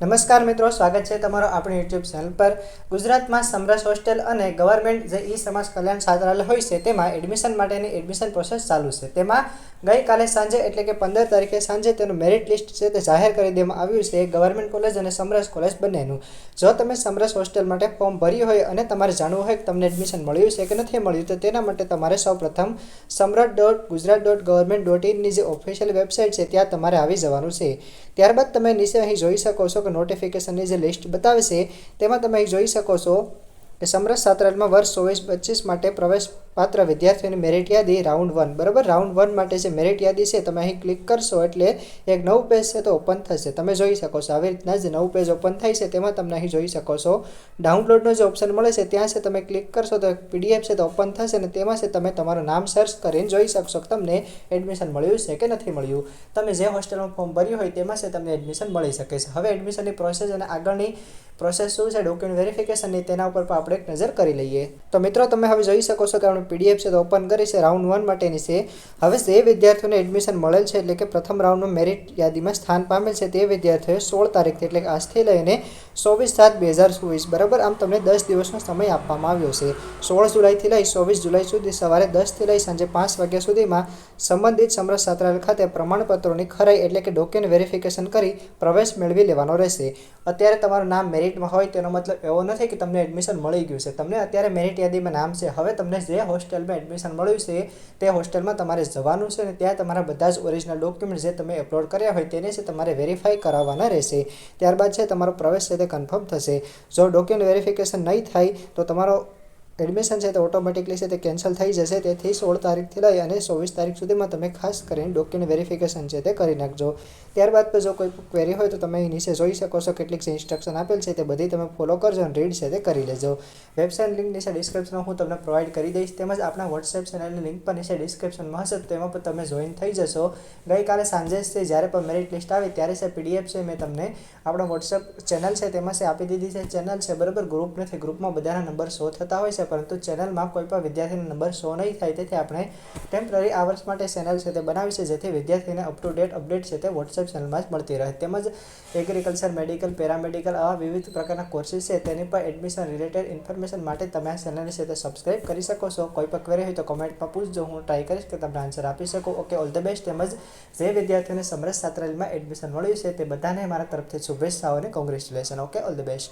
નમસ્કાર મિત્રો, સ્વાગત છે તમારો આપણી યુટ્યુબ ચેનલ પર. ગુજરાતમાં સમરસ હોસ્ટેલ અને ગવર્મેન્ટ જે ઈ સમાજ કલ્યાણ છાત્રાલય હોય છે, તેમાં એડમિશન માટેની એડમિશન પ્રોસેસ ચાલુ છે. તેમાં ગઈકાલે સાંજે, એટલે કે પંદર તારીખે સાંજે, તેનું મેરિટ લિસ્ટ છે તે જાહેર કરી દેવામાં આવ્યું છે ગવર્મેન્ટ કોલેજ અને સમરસ કોલેજ બંનેનું. જો તમે સમરસ હોસ્ટેલ માટે ફોર્મ ભર્યું હોય અને તમારે જાણવું હોય કે તમને એડમિશન મળ્યું છે કે નથી મળ્યું, તો તેના માટે તમારે સૌપ્રથમ Samras dot Gujarat dot government dot ઇનની જે ઓફિશિયલ વેબસાઇટ છે, ત્યાં તમારે આવી જવાનું છે. ત્યારબાદ તમે નીચે અહીં જોઈ શકો છો કે નોટિફિકેશનની જે લિસ્ટ બતાવે છે, તેમાં તમે જોઈ શકો છો કે સમરસ છાત્રાલયમાં વર્ષ ચોવીસ પચીસ માટે પ્રવેશ પાત્ર વિદ્યાર્થીઓની મેરિટ યાદી રાઉન્ડ વન બરાબર? રાઉન્ડ વન માટે જે મેરિટ યાદી છે, તમે અહીં ક્લિક કરશો એટલે એક નવું પેજ છે તો ઓપન થશે. તમે જોઈ શકો છો. આવી રીતના જે નવું પેજ ઓપન થાય છે, તેમાં તમને અહીં જોઈ શકો છો. ડાઉનલોડનો જે ઓપ્શન મળે છે, ત્યાં છે તમે ક્લિક કરશો તો પીડીએફ છે તો ઓપન થશે અને તેમાં છે તમે તમારું નામ સર્ચ કરીને જોઈ શકશો તમને એડમિશન મળ્યું છે કે નથી મળ્યું. તમે જે હોસ્ટેલમાં ફોર્મ ભર્યું હોય તેમાં છે તમને એડમિશન મળી શકે છે. હવે એડમિશનની પ્રોસેસ અને આગળની પ્રોસેસ શું છે? ડોક્યુમેન્ટ વેરિફિકેશનની તેના ઉપર પણ આપણે એક નજર કરી લઈએ. તો મિત્રો, તમે હવે જોઈ શકો છો કે આપણે પીડીએફ છે તો ઓપન કરી છે. રાઉન્ડ વન માટેની છે. હવે જે વિદ્યાર્થીઓને એડમિશન મળેલ છે એટલે કે પ્રથમ રાઉન્ડનું મેરિટ યાદીમાં સ્થાન પામેલ છે તે વિદ્યાર્થીઓએ સોળ તારીખથી એટલે કે આજથી લઈને ચોવીસ સાત બે હજાર ચોવીસ, બરાબર? આમ તમને દસ દિવસનો સમય આપવામાં આવ્યો છે. સોળ જુલાઈથી લઈ ચોવીસ જુલાઈ સુધી, સવારે દસથી લઈ સાંજે પાંચ વાગ્યા સુધીમાં સંબંધિત સમરસ છાત્રાલય ખાતે પ્રમાણપત્રોની ખરાઈ એટલે કે ડોક્યુમેન્ટ વેરિફિકેશન કરી પ્રવેશ મેળવી લેવાનો રહેશે. અત્યારે તમારું નામ મેરિટમાં હોય તેનો મતલબ એવો નથી કે તમને એડમિશન મળી ગયું છે. તમને અત્યારે મેરિટ યાદીમાં નામ છે. હવે તમને જે હોસ્ટેલમાં એડમિશન મળ્યું છે, તે હોસ્ટેલમાં તમારે જવાનું છે અને ત્યાં તમારા બધા જ ઓરિજિનલ ડોક્યુમેન્ટ જે તમે અપલોડ કર્યા હોય તેને છે તમારે વેરીફાઈ કરાવવાના રહેશે. ત્યારબાદ છે તમારો પ્રવેશ છે તે કન્ફર્મ થશે. જો ડોક્યુમેન્ટ વેરિફિકેશન નહીં થાય, તો તમારો એડમિશન છે તે ઓટોમેટિકલી છે તે કેન્સલ થઈ જશે. તેથી સોળ તારીખથી લઈ અને ચોવીસ તારીખ સુધીમાં તમે ખાસ કરીને ડોક્યુમેન્ટ વેરિફિકેશન છે તે કરી નાખજો. ત્યારબાદ જો કોઈ ક્વેરી હોય તો તમે નીચે જોઈ શકો છો, કેટલીક જે ઇન્સ્ટ્રક્શન આપેલ છે તે બધી તમે ફોલો કરજો અને રીડ છે તે કરી લેજો. વેબસાઇટ લિંક નીચે ડિસ્ક્રિપ્શનમાં હું તમને પ્રોવાઈડ કરી દઈશ. તેમજ આપણા વોટ્સએપ ચેનલની લિંક પણ નીચે ડિસ્ક્રિપ્શનમાં હશે તેમાં પણ તમે જોઈન થઈ જશો. ગઈકાલે સાંજે છે જ્યારે પણ મેરિટ લિસ્ટ આવે ત્યારે છે પીડીએફ છે મેં તમને આપણા વોટ્સએપ ચેનલ છે તેમાં છે આપી દીધી છે. ચેનલ છે બરાબર? ગ્રુપ નથી. ગ્રુપમાં બધાના નંબર શો થતા હોય છે. પરંતુ ચેનલમાં કોઈ પણ વિદ્યાર્થીનો નંબર શો નહીં થાય, તેથી આપણે ટેમ્પરરી વર્ષ માટે ચેનલ છે તે બનાવી છે, જેથી વિદ્યાર્થીને અપ ટુ ડેટ અપડેટ છે તે વોટ્સએપ ચેનલમાં જ મળતી રહે. તેમજ એગ્રીકલ્ચર મેડિકલ પેરામેડિકલ આવા વિવિધ પ્રકારના કોર્સીસ છે, તેની પર એડમિશન રિલેટેડ ઇન્ફોર્મેશન માટે તમે આ ચેનલને છે તે સબસ્ક્રાઈબ કરી શકો છો. કોઈ પણ ક્વેરી હોય તો કોમેન્ટમાં પૂછજો, હું ટ્રાય કરીશ કે તમને આન્સર આપી શકું. ઓકે ઓલ ધ બેસ્ટ તેમજ જે વિદ્યાર્થીઓને સમરસ છાત્રાલયમાં એડમિશન મળ્યું છે, તે બધાને મારા તરફથી શુભેચ્છાઓ અને congratulation okay all the best